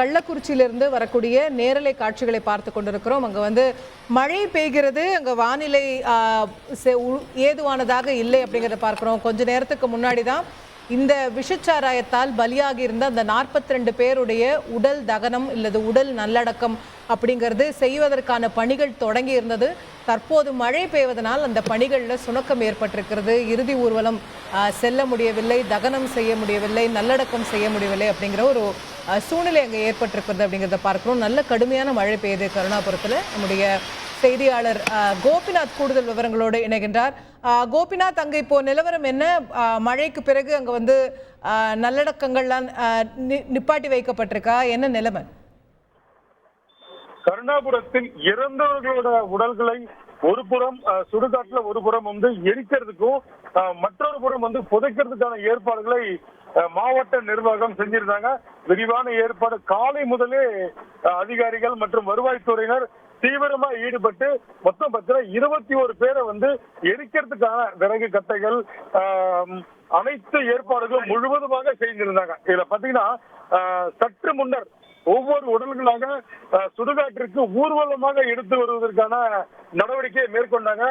கள்ளக்குறிச்சியிலிருந்து வரக்கூடிய நேரலை காட்சிகளை பார்த்து கொண்டிருக்கிறோம். அங்கே வந்து மழை பெய்கிறது. அங்கே வானிலை செ- உ- ஏதுவானதாக இல்லை அப்படிங்கிறத பார்க்குறோம். கொஞ்ச நேரத்துக்கு முன்னாடி தான் இந்த விஷச்சாராயத்தால் பலியாகி இருந்த அந்த 42 பேருடைய உடல் தகனம் இல்லது உடல் நல்லடக்கம் அப்படிங்கிறது செய்வதற்கான பணிகள் தொடங்கி இருந்தது தற்போது மழை பெய்வதனால் அந்த பணிகளில் சுணக்கம் ஏற்பட்டிருக்கிறது. இறுதி ஊர்வலம் செல்ல முடியவில்லை தகனம் செய்ய முடியவில்லை நல்லடக்கம் செய்ய முடியவில்லை அப்படிங்கிற ஒரு சூழ்நிலை அங்கே ஏற்பட்டிருக்கிறது அப்படிங்கிறத பார்க்குறோம். நல்ல கடுமையான மழை பெய்யுது கருணாபுரத்தில். நம்முடைய செய்தியாளர் கோபிநாத் கூடுதல் விவரங்களோடு இணைகின்றார். கோபிநாத் அங்கே இப்போ நிலவரம் என்ன? மழைக்கு பிறகு அங்கே வந்து நல்லடக்கங்கள்லாம் நி- நிப்பாட்டி வைக்கப்பட்டிருக்கா? என்ன நிலைமை? கருணாபுரத்தில் இறந்தவர்களோட உடல்களை ஒரு புறம் சுடுகாட்டுல ஒரு புறம் வந்து எரிக்கிறதுக்கும் மற்றொரு புறம் வந்து புதைக்கிறதுக்கான ஏற்பாடுகளை மாவட்ட நிர்வாகம் செஞ்சிருந்தாங்க. விரிவான ஏற்பாடு. காலை முதலே அதிகாரிகள் மற்றும் வருவாய்த்துறையினர் தீவிரமா ஈடுபட்டு மொத்தம் பார்த்தீங்கன்னா இருபத்தி ஒரு பேரை வந்து எரிக்கிறதுக்கான விறகு கட்டைகள் அனைத்து ஏற்பாடுகளும் முழுவதுமாக செய்திருந்தாங்க இதுல பாத்தீங்கன்னா சற்று முன்னர் ஒவ்வொரு உடல்களாக ஆஹ், சுடுகாட்டிற்கு ஊர்வலமாக எடுத்து வருவதற்கான நடவடிக்கையை மேற்கொண்டாங்க.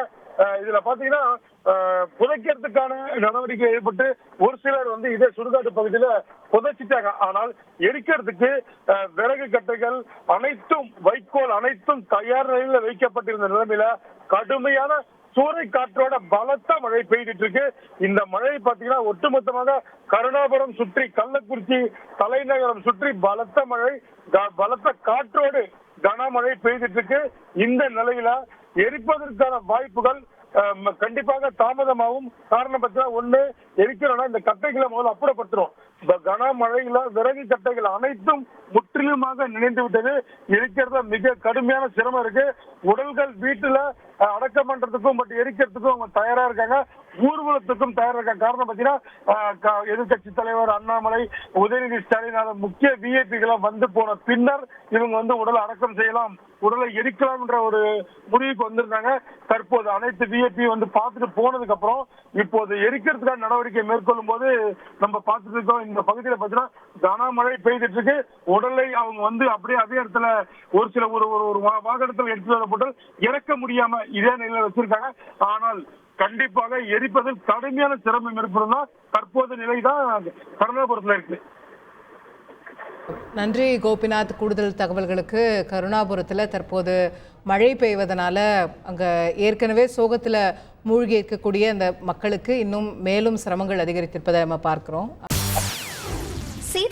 இதுல பாத்தீங்கன்னா ஆஹ், புதைக்கிறதுக்கான நடவடிக்கை ஏற்பட்டு ஒரு சிலர் வந்து இதே சுடுகாட்டு பகுதியில புதைச்சிட்டாங்க. ஆனால் எரிக்கிறதுக்கு விறகு கட்டைகள் அனைத்தும் வைக்கோல் அனைத்தும் தயார் நிலையில வைக்கப்பட்டிருந்த நிலைமையில கடுமையான சூறை காற்றோட பலத்த மழை பெய்துட்டு இருக்கு. இந்த மழை பாத்தீங்கன்னா ஒட்டுமொத்தமாக கருணாபுரம் சுற்றி கள்ளக்குறிச்சி தலைநகரம் சுற்றி பலத்த மழை பலத்த காற்றோடு கனமழை பெய்துட்டு இருக்கு. இந்த நிலையில எரிப்பதற்கான வாய்ப்புகள் கண்டிப்பாக தாமதமாகும். காரணம் பார்த்தீங்கன்னா ஒண்ணு எரிக்கிறோம்னா இந்த கட்டைகளை முதல்ல அப்புறப்படுத்துறோம். கனமழையில விறகு கட்டைகள் அனைத்தும் முற்றிலுமாக நினைந்து விட்டது இருக்கிறத மிக கடுமையான சிரமம் இருக்கு. உடல்கள் வீட்டுல அடக்கம் பண்றதுக்கும் பட் எரிக்கிறதுக்கும் அவங்க தயாரா இருக்காங்க. ஊர்வலத்துக்கும் தயாரா இருக்காங்க. காரணம் பாத்தீங்கன்னா எதிர்கட்சி தலைவர் அண்ணாமலை உதயநிதி ஸ்டாலின் முக்கிய விஐபிகளும் வந்து போன பின்னர் இவங்க வந்து உடலை அடக்கம் செய்யலாம் உடலை எரிக்கலாம் என்ற ஒரு முடிவுக்கு வந்திருந்தாங்க. தற்போது அனைத்து விஐபி வந்து பார்த்துட்டு போனதுக்கு அப்புறம் இப்போது எரிக்கிறதுக்கான நடவடிக்கை மேற்கொள்ளும் போது நம்ம பார்த்துட்டு இருக்கோம். இந்த பகுதியில பாத்தீங்கன்னா கனமழை பெய்துட்டு இருக்கு. உடலை அவங்க வந்து அப்படியே அதே இடத்துல ஒரு சில ஒரு ஒரு ஒரு வாகனத்தில் எடுத்து வரப்பட்டு இறக்க முடியாம இதே நிலையில வச்சிருக்காங்க. ஆனால் கண்டிப்பாக எரிப்பதில் கடுமையான சிரமம் ஏற்படும் தான் தற்போது நிலைதான் கருணாபுரத்துல இருக்கு. நன்றி கோபிநாத். கூடுதல் தகவல்களுக்கு கருணாபுரத்தில் தற்போது மழை பெய்வதனால அங்கே ஏற்கனவே சோகத்தில் மூழ்கி இருக்கக்கூடிய அந்த மக்களுக்கு இன்னும் மேலும் சிரமங்கள் அதிகரித்திருப்பதை நம்ம பார்க்கிறோம்.